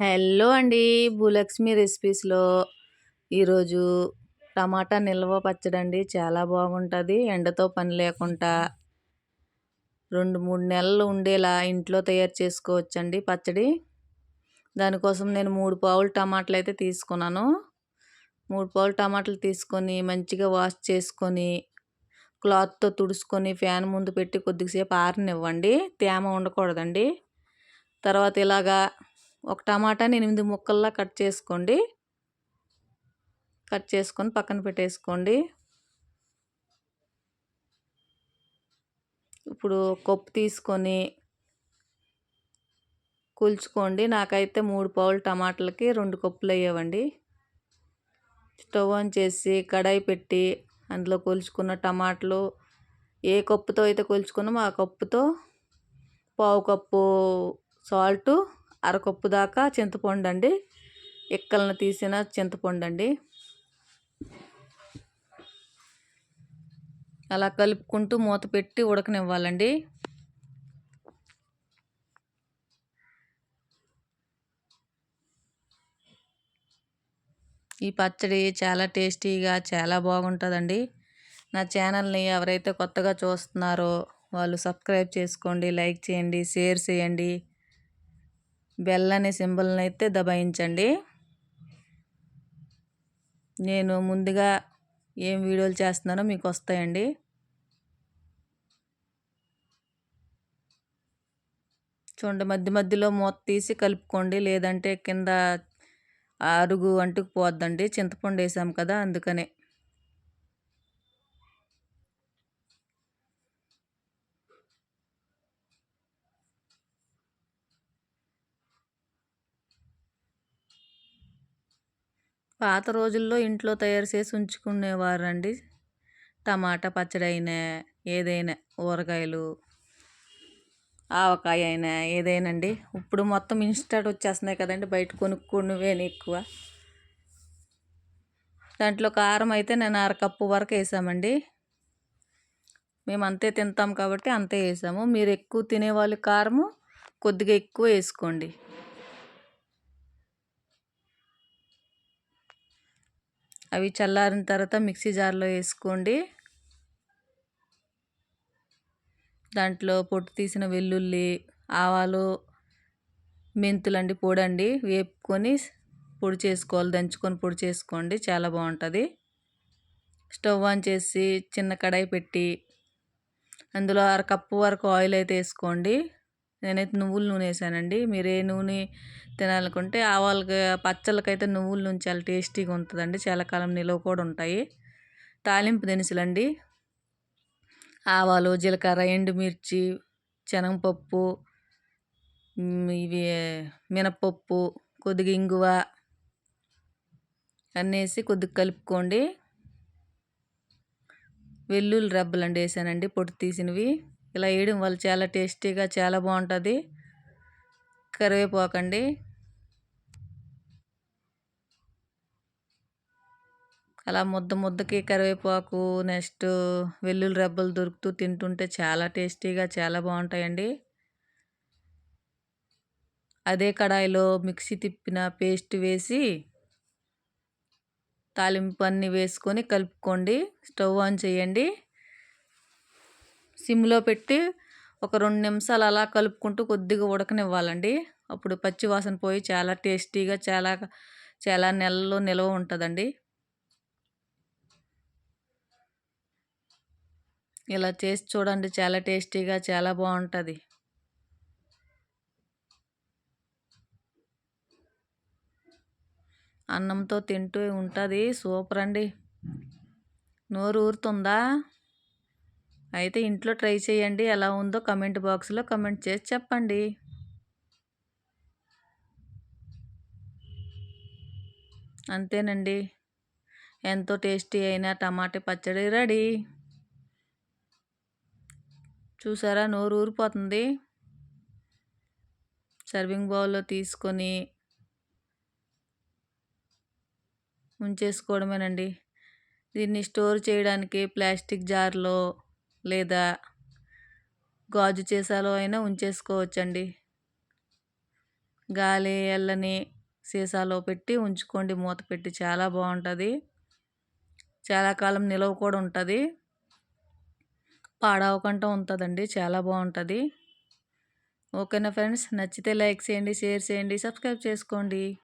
Hello అండి. భూలక్ష్మి రెసిపీస్లో ఈరోజు టమాటా నిల్వ పచ్చడండి. చాలా బాగుంటుంది. ఎండతో పని లేకుండా రెండు మూడు నెలలు ఉండేలా ఇంట్లో తయారు చేసుకోవచ్చండి పచ్చడి. దానికోసం నేను మూడు పావులు టమాటాలు అయితే తీసుకున్నాను. మూడు పావులు టమాటాలు తీసుకొని మంచిగా వాష్ చేసుకొని క్లాత్తో తుడుచుకొని ఫ్యాన్ ముందు పెట్టి కొద్దిసేపు ఆరనివ్వండి. తేమ ఉండకూడదండి. తర్వాత ఇలాగా ఒక టమాటాని ఎనిమిది ముక్కల్లా కట్ చేసుకోండి. కట్ చేసుకొని పక్కన పెట్టేసుకోండి. ఇప్పుడు కప్పు తీసుకొని కూల్చుకోండి. నాకైతే మూడు పావులు టమాటాలకి రెండు కప్పులు అయ్యేవండి. స్టవ్ ఆన్ చేసి కడాయి పెట్టి అందులో కొలుచుకున్న టమాటాలు ఏ కప్పుతో అయితే కొలుచుకున్నామో ఆ కప్పుతో పావు కప్పు సాల్టు అరకప్పు దాకా చింతపండు అండి ఇక్కలను తీసిన చింతపండు అండి అలా కలుపుకుంటూ మూత పెట్టి ఉడకనివ్వాలండి. ఈ పచ్చడి చాలా టేస్టీగా చాలా బాగుంటుందండి. నా ఛానల్ని ఎవరైతే కొత్తగా చూస్తున్నారో వాళ్ళు సబ్స్క్రైబ్ చేసుకోండి లైక్ చేయండి షేర్ చేయండి. బెల్ అనే సింబల్ని అయితే దబాయించండి. నేను ముందుగా ఏం వీడియోలు చేస్తున్నానో మీకు వస్తాయండి. చూడండి మధ్య మధ్యలో మూత తీసి కలుపుకోండి లేదంటే కింద అరుగు అంటుకుపోద్దండి. చింతపండు వేసాం కదా అందుకనే. పాత రోజుల్లో ఇంట్లో తయారు చేసి ఉంచుకునేవారండి. టమాటా పచ్చడి అయినా ఏదైనా ఊరగాయలు ఆవకాయ అయినా ఏదైనా అండి ఇప్పుడు మొత్తం ఇన్స్టెంట్ వచ్చేస్తున్నాయి కదండి బయట కొనుక్కునివేని ఎక్కువ. దాంట్లో కారం అయితే నేను అరకప్పు వరకు వేసామండి. మేము అంతే తింటాం కాబట్టి అంతే వేసాము. మీరు ఎక్కువ తినేవాళ్ళు కారము కొద్దిగా ఎక్కువ వేసుకోండి. అవి చల్లారిన తర్వాత మిక్సీ జార్లో వేసుకోండి. దాంట్లో పొట్టు తీసిన వెల్లుల్లి ఆవాలు మెంతులండి పొడండి. వేపుకొని పొడి చేసుకోవాలి. దంచుకొని పొడి చేసుకోండి. చాలా బాగుంటుంది. స్టవ్ ఆన్ చేసి చిన్న కడాయి పెట్టి అందులో అర కప్పు వరకు ఆయిల్ అయితే వేసుకోండి. నేనైతే నువ్వుల నూనె వేసానండి. మీరు ఏ నూనె తినాలనుకుంటే ఆవాలకి పచ్చళ్ళకైతే నువ్వుల నూనె చాలా టేస్టీగా ఉంటుందండి. చాలా కాలం నిలవ కూడా ఉంటాయి. తాలింపు దినుసులండి. ఆవాలు జీలకర్ర ఎండుమిర్చి శనగపప్పు ఇవి మినపప్పు కొద్దిగా ఇంగువ అన్నేసి కొద్దిగా కలుపుకోండి. వెల్లుల్లి రెబ్బలు అండి వేసానండి పొట్టు తీసినవి. ఇలా వేయడం వల్ల చాలా టేస్టీగా చాలా బాగుంటుంది. కరివేపాకండి. అలా ముద్ద ముద్దకి కరివేపాకు నెక్స్ట్ వెల్లుల్లి రెబ్బలు దొరుకుతూ తింటుంటే చాలా టేస్టీగా చాలా బాగుంటాయండి. అదే కడాయిలో మిక్సీ తిప్పిన పేస్ట్ వేసి తాలింపు అన్నీ వేసుకొని కలుపుకోండి. స్టవ్ ఆన్ చేయండి. సిమ్లో పెట్టి ఒక రెండు నిమిషాలు అలా కలుపుకుంటూ కొద్దిగా ఉడకనివ్వాలండి. అప్పుడు పచ్చి వాసన పోయి చాలా టేస్టీగా చాలా చాలా నెలలో నిల్వ ఉంటుందండి. ఇలా చేసి చూడండి చాలా టేస్టీగా చాలా బాగుంటుంది. అన్నంతో తింటూ ఉంటుంది. సూపర్ అండి నోరు ఊరుతుందా? అయితే ఇంట్లో ట్రై చేయండి. ఎలా ఉందో కమెంట్ బాక్స్లో కమెంట్ చేసి చెప్పండి. అంతేనండి. ఎంతో టేస్టీ అయిన టమాటా పచ్చడి రెడీ. చూసారా నోరు ఊరిపోతుంది. సర్వింగ్ బౌల్లో తీసుకొని ఉంచేసుకోవడమేనండి దీన్ని స్టోర్ చేయడానికి ప్లాస్టిక్ జార్లో లేదా గాజు చేసాలో అయినా ఉంచేసుకోవచ్చండి. గాలి ఎల్లని సీసాలో పెట్టి ఉంచుకోండి. మూత పెట్టి చాలా బాగుంటుంది. చాలా కాలం నిలవ కూడా ఉంటుంది. పాడవకుండా ఉంటుందండి. చాలా బాగుంటుంది. ఓకేనా ఫ్రెండ్స్? నచ్చితే లైక్ చేయండి షేర్ చేయండి సబ్స్క్రైబ్ చేసుకోండి.